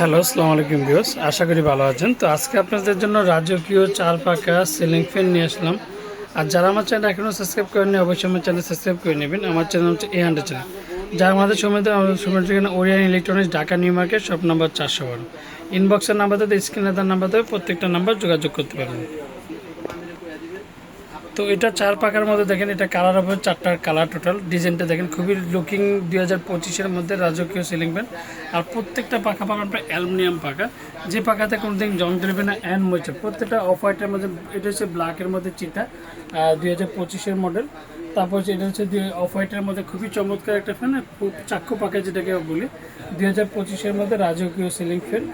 Hello, আসসালামু আলাইকুম views আশা করি ভালো আছেন। তো আজকে আপনাদের জন্য রাজকীয় চার পাকা সিলিং ফ্যান নিয়ে আসলাম। আর যারা আমার চ্যানেল এখনও সাবস্ক্রাইব করেনি অবশ্যই আমার চ্যানেল সাবস্ক্রাইব করে নেবেন। আমার চ্যানেল হচ্ছে এ হান্ড্রেড চ্যানেল যার আমাদের সময় আমাদের সময় ঠিকানা Orion electronics Dhaka new market shop number চারশো বারো। ইনবক্সের নাম্বার দেবে স্ক্রিনে তার নাম্বার দেবে প্রত্যেকটা নাম্বার যোগাযোগ করতে পারবেন। তো এটা চার পাকার মধ্যে দেখেন এটা কালার হবে চারটার কালার টোটাল ডিজাইনটা দেখেন খুবই লুকিং দুই হাজার পঁচিশের মধ্যে রাজকীয় সিলিং ফ্যান আর প্রত্যেকটা পাখা আপনার অ্যালুমিনিয়াম পাখা। যে পাকাতে কোনোদিন জং ধরবে না অ্যান্ড মরিচে। প্রত্যেকটা অফ হোয়াইটের মধ্যে, এটা হচ্ছে ব্ল্যাকের মধ্যে চিটা দুই হাজার পঁচিশের মডেল তারপর হচ্ছে এটা হচ্ছে অফ হোয়াইটের মধ্যে খুবই চমৎকার একটা ফ্যান চাক্ষু পাকা যেটাকে বলি। দুই হাজার পঁচিশের মধ্যে রাজকীয় ceiling fan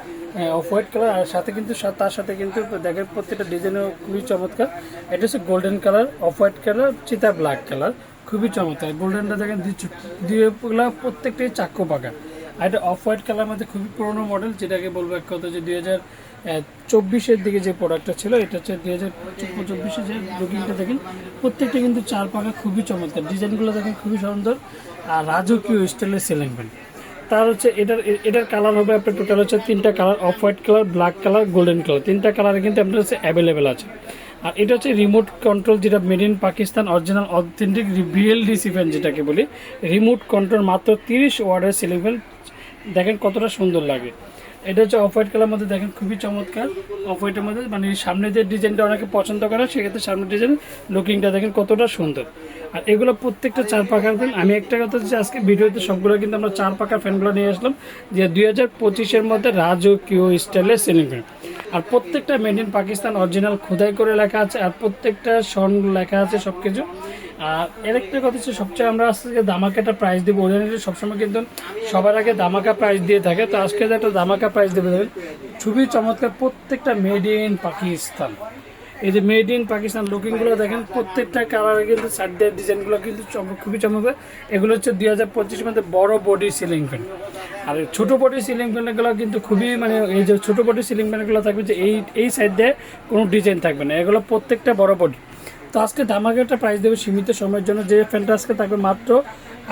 off white colour আর সাথে কিন্তু তার সাথে কিন্তু দেখেন প্রত্যেকটা ডিজাইনও খুবই চমৎকার। এটা হচ্ছে golden colour off white colour চিতা ব্ল্যাক কালার খুবই চমৎকার। গোল্ডেনটা দেখেন দুইগুলা প্রত্যেকটাই চাক্কু পাকা। আর এটা অফ হোয়াইট কালার মধ্যে খুবই পুরোনো মডেল যেটাকে বলব এক কথা যে দুই হাজার চব্বিশের দিকে যে প্রোডাক্টটা ছিল, এটা হচ্ছে দুই হাজার চব্বিশে যে লুকিংটা দেখেন, প্রত্যেকটা কিন্তু চার পাকা খুবই চমৎকার। ডিজাইনগুলো দেখেন খুবই সুন্দর, আর রাজকীয় স্টাইলের সিলিং ফ্যান তার হচ্ছে এটার এটার কালার হবে আপনার টোটাল হচ্ছে তিনটা colour off white colour black colour golden colour তিনটা কালারে কিন্তু আপনার হচ্ছে অ্যাভেলেবেল আছে। আর এটা হচ্ছে রিমোট কন্ট্রোল যেটা made in Pakistan original authentic BLDC fan যেটাকে বলি রিমোট কন্ট্রোল মাত্র তিরিশ ওয়ার্ডের সিলিং দেখেন কতটা সুন্দর লাগে। এটা হচ্ছে অফ হোয়াইট কালার মধ্যে দেখেন খুবই চমৎকার। অফ হোয়াইটের মধ্যে মানে সামনে যে ডিজাইনটা অনেকে পছন্দ করে, সেক্ষেত্রে সামনের ডিজাইন লুকিংটা দেখেন কতটা সুন্দর। আর এগুলো প্রত্যেকটা চার পাকার ফ্যান আমি একটা কথা হচ্ছে, আজকে ভিডিওতে সবগুলো কিন্তু আমরা চার পাকার ফ্যানগুলো নিয়ে আসলাম, যে দুই হাজার পঁচিশের মধ্যে রাজকীয় স্টাইলের সিলিং ফ্যান আর প্রত্যেকটা মেড ইন পাকিস্তান অরিজিনাল খোদাই করে লেখা আছে, আর প্রত্যেকটা সন লেখা আছে সব কিছু আর এর একটা কথা হচ্ছে, সবচেয়ে আমরা আজকে দামাকাটা প্রাইস দেবো। ওরিয়েন্টাল সবসময় কিন্তু সবার আগে দামাকা প্রাইস দিয়ে থাকে। তো আজকে একটা দামাকা প্রাইস দেবে দেবেন খুবই চমৎকার প্রত্যেকটা মেড ইন পাকিস্তান এই যে মেড ইন পাকিস্তান লুকিংগুলো দেখেন, প্রত্যেকটা কালারে কিন্তু সাইডের ডিজাইনগুলো কিন্তু খুবই চমৎকার এগুলো হচ্ছে দুই হাজার পঁচিশ মধ্যে বড় বডি সিলিং ফ্যান আর ছোট বডি সিলিং ফ্যানগুলো কিন্তু খুবই মানে এই যে ছোট বডি সিলিং ফ্যানগুলো থাকবে যে এই এই সাইড দিয়ে কোনো ডিজাইন থাকবে না। এগুলো প্রত্যেকটা বড় বডি তো আজকে ধামাকাটা প্রাইস দেবে সীমিত সময়ের জন্য। যে ফ্যানটা আজকে থাকবে মাত্র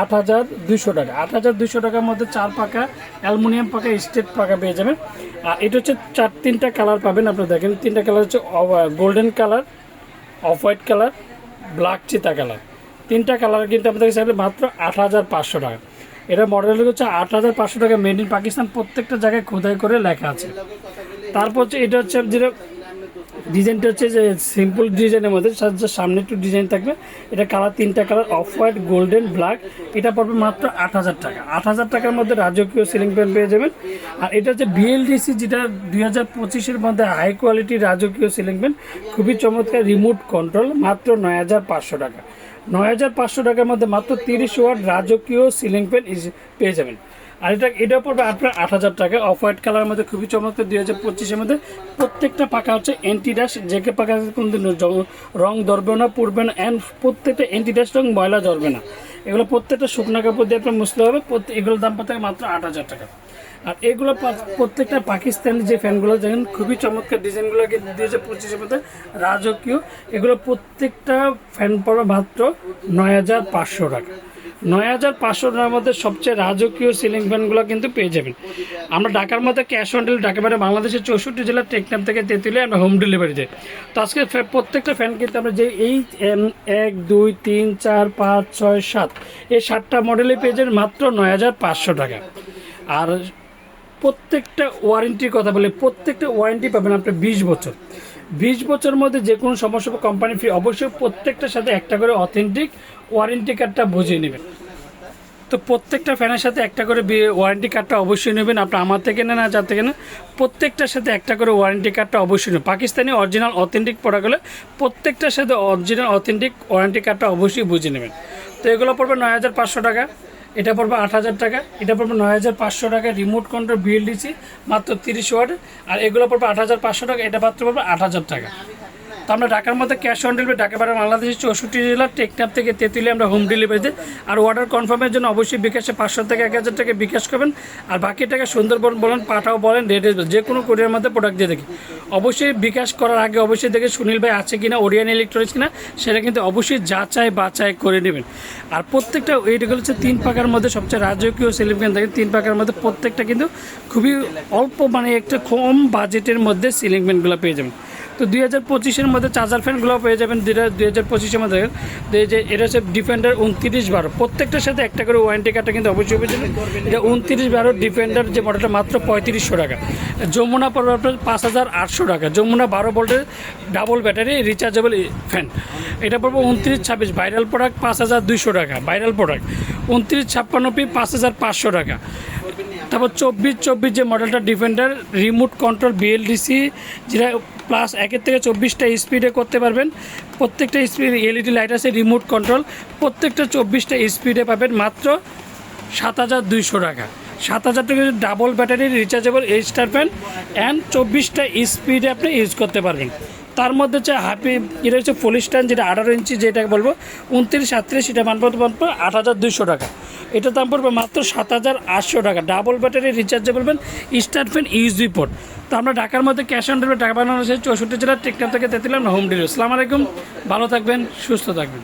আট হাজার দুশো টাকা। আট হাজার দুশো টাকার মধ্যে চার পাকা অ্যালুমিনিয়াম পাকা স্টেট পাকা পেয়ে যাবেন। আর এটা হচ্ছে চার, তিনটা কালার পাবেন আপনারা দেখেন। তিনটা কালার হচ্ছে golden colour off white colour black চিতা কালার। তিনটা কালার কিন্তু আপনাদের চাইলে মাত্র আট হাজার পাঁচশো টাকা। এটা মডেল হচ্ছে আট হাজার পাঁচশো টাকা মেড ইন পাকিস্তান প্রত্যেকটা জায়গায় খোদাই করে লেখা আছে। তারপর হচ্ছে এটা হচ্ছে যেটা ডিজাইনটা হচ্ছে যে সিম্পল ডিজাইনের মধ্যে সামনে একটু ডিজাইন থাকবে, এটা কালার তিনটা colour, off white, golden, black. এটা পড়বে মাত্র আট হাজার টাকা। আট হাজার টাকার মধ্যে রাজকীয় সিলিং ফ্যান পেয়ে যাবেন। আর এটা হচ্ছে বিএলডিসি যেটা দুই হাজার পঁচিশের মধ্যে হাই কোয়ালিটি রাজকীয় সিলিং ফ্যান খুবই চমৎকার রিমোট কন্ট্রোল মাত্র নয় হাজার পাঁচশো টাকা। নয় হাজার পাঁচশো টাকার মধ্যে মাত্র তিরিশ ওয়াট রাজকীয় সিলিং ফ্যান পেয়ে যাবেন। আর এটা এটা পড়বে আপনার আট হাজার টাকা। অফ হোয়াইট কালারের মধ্যে খুবই চমৎকার, দুই হাজার পঁচিশের মধ্যে। প্রত্যেকটা পাকা হচ্ছে অ্যান্টি ড্যাশ যেকে পাকা কোনোদিন রং ধরবে না পড়বে না অ্যান্ড প্রত্যেকটা অ্যান্টি ড্যাশ রং ময়লা ধরবে না। এগুলো প্রত্যেকটা শুকনো কাপড় দিয়ে আপনার মুছতে হবে এগুলোর দাম পাতে মাত্র আট হাজার টাকা। আর এগুলো প্রত্যেকটা পাকিস্তানি যে ফ্যানগুলো দেখেন, খুবই চমৎকার ডিজাইনগুলো দুই হাজার পঁচিশের মধ্যে রাজকীয়। এগুলো প্রত্যেকটা ফ্যান পড়বে মাত্র নয় হাজার পাঁচশো টাকা। নয় হাজার পাঁচশো টাকার মধ্যে সবচেয়ে রাজকীয় সিলিং ফ্যানগুলো কিন্তু পেয়ে যাবেন। আমরা ঢাকার মধ্যে ক্যাশ অন ডেলিভারি ঢাকা বাইরে বাংলাদেশের চৌষট্টি জেলার টেকনাম থেকে তেঁতুলে আমরা হোম ডেলিভারি দিই। তো আজকে প্রত্যেকটা ফ্যান কিন্তু আমরা যে এই এক, দুই, তিন, চার, পাঁচ, ছয়, সাত, এই সাতটা মডেলে পেয়ে যাবেন মাত্র নয় হাজার পাঁচশো টাকা। আর প্রত্যেকটা ওয়ারেন্টির কথা বলে, প্রত্যেকটা ওয়ারেন্টি পাবেন আপনার বিশ বছর। বিশ বছরের মধ্যে যে কোনো সমস্যা বা কোম্পানি ফ্রি অবশ্যই প্রত্যেকটার সাথে একটা করে অথেন্টিক ওয়ারেন্টি কার্ডটা বুঝিয়ে নেবেন। তো প্রত্যেকটা ফ্যানের সাথে একটা করে ওয়ারেন্টি কার্ডটা অবশ্যই নেবেন। আপনি আমার থেকে না না যার থেকে না প্রত্যেকটার সাথে একটা করে ওয়ারেন্টি কার্ডটা অবশ্যই নেবেন। পাকিস্তানি অরিজিনাল অথেন্টিক প্রোডাক্ট হলে প্রত্যেকটার সাথে অরিজিনাল অথেন্টিক ওয়ারেন্টি কার্ডটা অবশ্যই বুঝে নেবেন। তো এগুলো পড়বে নয় হাজার পাঁচশো টাকা। এটা পড়বে আট হাজার টাকা, এটা পড়বে নয় হাজার পাঁচশো টাকা। রিমোট কন্ট্রোল বিএলডিসি মাত্র তিরিশ ওয়াট। আর এগুলো পড়বে আট হাজার পাঁচশো টাকা, এটা মাত্র পড়বে আট হাজার টাকা। তো আমরা ঢাকার মধ্যে ক্যাশ অন ডেলিভারি ঢাকা বাইরে বাংলাদেশের চৌষট্টি জেলার টেকনাপ থেকে তেঁতুলিয়া আমরা হোম ডেলিভারি দিই আর অর্ডার কনফার্মের জন্য অবশ্যই বিকাশে পাঁচশো থেকে এক হাজার টাকা বিকাশ করবেন। আর বাকি টাকা সুন্দরবন বলেন, পাঠাও বলেন রেড যে কোনো কোরিয়ার মধ্যে প্রোডাক্ট দিয়ে দেখি। অবশ্যই বিকাশ করার আগে অবশ্যই দেখে সুনীল ভাই আছে কিনা ওরিয়ান ইলেকট্রনিক্স কিনা, সেটা কিন্তু অবশ্যই যাচাই বাছাই করে নেবেন। আর প্রত্যেকটা এইটাগুলো হচ্ছে তিন পাকার মধ্যে সবচেয়ে রাজকীয় সিলিং দেখেন, তিন পাকার মধ্যে প্রত্যেকটা কিন্তু খুবই অল্প মানে একটা কম বাজেটের মধ্যে সিলিং ফ্যানগুলো পেয়ে যাবেন। তো দুই হাজার পঁচিশের মধ্যে চার্জার ফ্যানগুলো পেয়ে যাবেন দুই হাজার পঁচিশের মধ্যে। এই যে এটা হচ্ছে ডিফেন্ডার উনত্রিশ বারো। প্রত্যেকটার সাথে একটা করে ওয়ারেন্টি কার্ডটা কিন্তু অবশ্যই পেয়ে যাবেন। এটা উনত্রিশ বারো ডিফেন্ডার যে মডেলটা মাত্র পঁয়ত্রিশশো টাকা। যমুনা আপনার পাঁচ হাজার আটশো টাকা। যমুনা বারো ভোল্টের ডাবল ব্যাটারি রিচার্জেবল ফ্যান এটা পড়বে উনত্রিশ ছাব্বিশ। ভাইরাল প্রোডাক্ট পাঁচ হাজার দুইশো টাকা। ভাইরাল প্রোডাক্ট উনত্রিশ ছাপ্পান্ন পি পাঁচ হাজার পাঁচশো টাকা। তারপর চব্বিশ চব্বিশ যে মডেলটা ডিফেন্ডার রিমোট কন্ট্রোল বিএলডিসি যেটা প্লাস একের থেকে চব্বিশটা স্পিডে করতে পারবেন। প্রত্যেকটা স্পিড এলইডি লাইট আছে, রিমোট কন্ট্রোল। প্রত্যেকটা চব্বিশটা স্পিডে পাবেন মাত্র সাত হাজার দুইশো টাকা। সাত হাজার টাকা double battery rechargeable star fan and চব্বিশটা স্পিডে আপনি ইউজ করতে পারবেন। তার মধ্যে হচ্ছে হ্যাপি এটা হচ্ছে পলিস্টান যেটা আঠারো ইঞ্চি যেটা বলব, উনত্রিশ, সাতত্রিশ, এটা মান পড়বে মাত্র আট হাজার দুইশো টাকা। এটা দাম পড়বে মাত্র সাত হাজার আটশো টাকা। Double battery rechargeable fan star fan USB port তো আমরা ঢাকার মধ্যে ক্যাশ অন ডেলিভারি টাকা পাঠানো হয়েছে। চৌষট্টি জেলার টেকনাফ থেকে তেতিলাম হোম ডেলিভারি আসসালামু আলাইকুম। ভালো থাকবেন, সুস্থ থাকবেন।